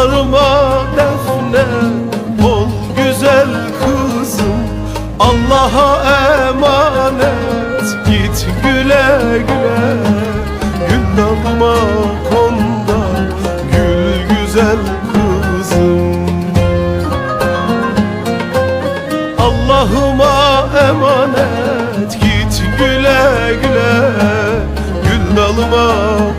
bağırma defne Ol güzel kızım. Allah'a emanet Git güle güle. Gül dalıma konda Gül güzel kızım. Allah'ıma emanet Git güle güle. Gül dalıma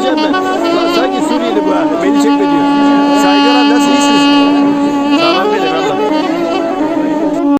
Öldüreceğim ben. Lan sanki Suriyeli bu ha. Beni çekme diyor.